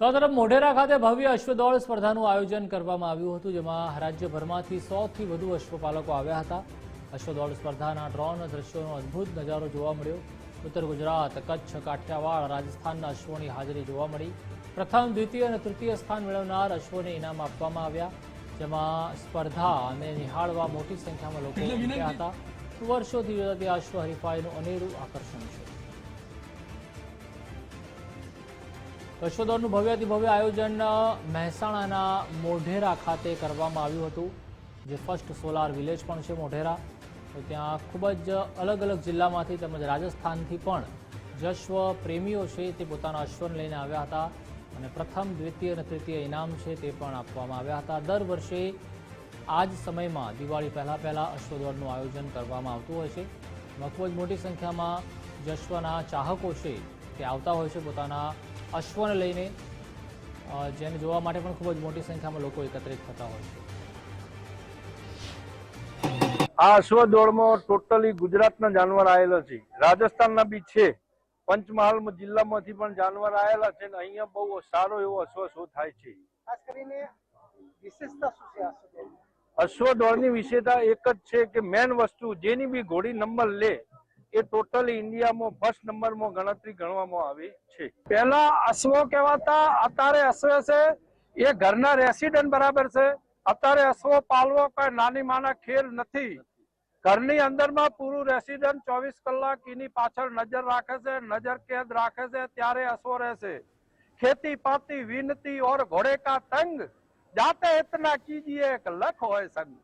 તો આ તરફ મોઢેરા ખાતે ભવ્ય અશ્વદોળ સ્પર્ધાનું આયોજન કરવામાં આવ્યું હતું જેમાં રાજ્યભરમાંથી સોથી વધુ અશ્વપાલકો આવ્યા હતા. અશ્વદોળ સ્પર્ધાના ડ્રોન દ્રશ્યોનો અદ્ભુત નજારો જોવા મળ્યો. ઉત્તર ગુજરાત કચ્છ કાઠિયાવાડ રાજસ્થાનના અશ્વોની હાજરી જોવા મળી. પ્રથમ દ્વિતીય અને તૃતીય સ્થાન મેળવનાર અશ્વોને ઇનામ આપવામાં આવ્યા જેમાં સ્પર્ધા અને નિહાળવા મોટી સંખ્યામાં લોકો હતા. વર્ષોથી યોજાતી અશ્વ હરીફાઈનું અનેરું આકર્ષણ છે. અશ્વદોડનું ભવ્યાતિ ભવ્ય આયોજન મહેસાણાના મોઢેરા ખાતે કરવામાં આવ્યું હતું, જે ફર્સ્ટ સોલાર વિલેજ પણ છે મોઢેરા. તો ત્યાં ખૂબ જ અલગ અલગ જિલ્લામાંથી તેમજ રાજસ્થાનથી પણ જશ્વ પ્રેમીઓ છે તે પોતાના અશ્વને લઈને આવ્યા હતા અને પ્રથમ, દ્વિતીય અને તૃતીય ઇનામ છે તે પણ આપવામાં આવ્યા હતા. દર વર્ષે આ જ સમયમાં દિવાળી પહેલાં પહેલાં અશ્વદોડનું આયોજન કરવામાં આવતું હોય છે. ખૂબ જ મોટી સંખ્યામાં જશ્વના ચાહકો છે તે આવતા હોય છે પોતાના અશ્વને લઈને જેને જોવા માટે પણ ખૂબ જ મોટી સંખ્યામાં લોકો એકત્રિત થતા હોય છે. આ અશ્વ દોડમાં ટોટલી ગુજરાતના જાનવર આવેલા છે. રાજસ્થાનના બી છે. પંચમહાલ જિલ્લામાંથી પણ જાનવર આવેલા છે ને અહીંયા બહુ સારો એવો અશ્વ શો થાય છે. ખાસ કરીને વિશેષતા શું છે અશ્વ દોડની વિશેષતા એક જ છે કે મેન વસ્તુ જેની બી ઘોડી નંબર લે એ ટોટલ ઇન્ડિયામાં ફર્સ્ટ નંબરમાં ગણતરી ગણવામાં આવી છે. પહેલા અશ્વો કહેવાતા, અત્યારે અશ્વે છે, એ ઘરના રેસિડન્ટ બરાબર છે. અત્યારે અશ્વો પાલવો કઈ નાની માના ખેલ નથી. ઘરની અંદરમાં પૂરું રેસિડન્ટ ચોવીસ કલાક એની પાછળ નજર રાખે છે, નજર કેદ રાખે છે, ત્યારે અશ્વો રહેશે. ખેતી પાતી વિનતી ઓર ઘોડે કા તંગ, જાતે ઇતના કીજીએ એક લખ હોય સંગ.